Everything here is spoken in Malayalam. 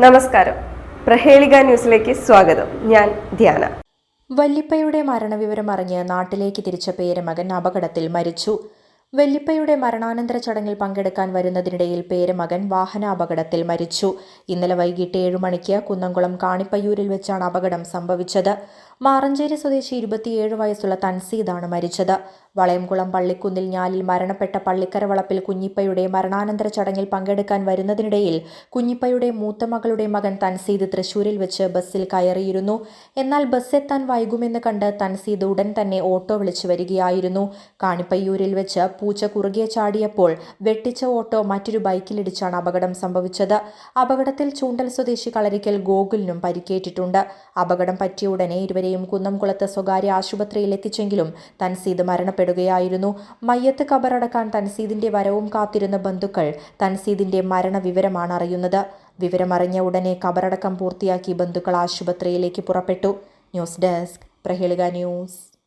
നമസ്കാരം. പ്രഹേളിക ന്യൂസിലേക്ക് സ്വാഗതം. ഞാൻ ധ്യാന. വല്ലിപ്പയുടെ മരണവിവരം അറിഞ്ഞ് നാട്ടിലേക്ക് തിരിച്ച പേരമകൻ അപകടത്തിൽ മരിച്ചു. വല്ലിപ്പയുടെ മരണാനന്തര ചടങ്ങിൽ പങ്കെടുക്കാൻ വരുന്നതിനിടയിൽ പേരമകൻ വാഹനാപകടത്തിൽ മരിച്ചു. ഇന്നലെ വൈകിട്ട് ഏഴു മണിക്ക് കുന്നംകുളം കാണിപ്പയ്യൂരിൽ വെച്ചാണ് അപകടം സംഭവിച്ചത്. മാറഞ്ചേരി സ്വദേശി ഇരുപത്തിയേഴ് വയസ്സുള്ള തൻസീദാണ് മരിച്ചത്. വളയംകുളം പള്ളിക്കുന്നിൽ ഞാലിൽ മരണപ്പെട്ട പള്ളിക്കര വളപ്പിൽ കുഞ്ഞിപ്പയുടെ മരണാനന്തര ചടങ്ങിൽ പങ്കെടുക്കാൻ വരുന്നതിനിടയിൽ കുഞ്ഞിപ്പയുടെ മൂത്ത മകളുടെ മകൻ തൻസീദ് തൃശൂരിൽ വെച്ച് ബസ്സിൽ കയറിയിരുന്നു. എന്നാൽ ബസ് എത്താൻ വൈകുമെന്ന് കണ്ട് തൻസീദ് ഉടൻ തന്നെ ഓട്ടോ വിളിച്ചു വരികയായിരുന്നു. കാണിപ്പയ്യൂരിൽ വെച്ച് പൂച്ച കുറുകെ ചാടിയപ്പോൾ വെട്ടിച്ച ഓട്ടോ മറ്റൊരു ബൈക്കിലിടിച്ചാണ് അപകടം സംഭവിച്ചത്. അപകടത്തിൽ ചൂണ്ടൽ സ്വദേശി കളരിക്കൽ ഗോകുലിനും പരിക്കേറ്റിട്ടുണ്ട്. അപകടം പറ്റിയ ഉടനെ ഇരുവരെയും കുന്നംകുളത്ത് സ്വകാര്യ ആശുപത്രിയിൽ എത്തിച്ചെങ്കിലും തൻസീദ് മരണപ്പെടുകയായിരുന്നു. മയ്യത്ത് കബറടക്കാൻ തൻസീദിന്റെ വരവും കാത്തിരുന്ന ബന്ധുക്കൾ തൻസീദിന്റെ മരണവിവരമാണ് അറിയുന്നത്. വിവരമറിഞ്ഞ ഉടനെ കബറടക്കം പൂർത്തിയാക്കി ബന്ധുക്കൾ ആശുപത്രിയിലേക്ക് പുറപ്പെട്ടു. News desk Prahelika news.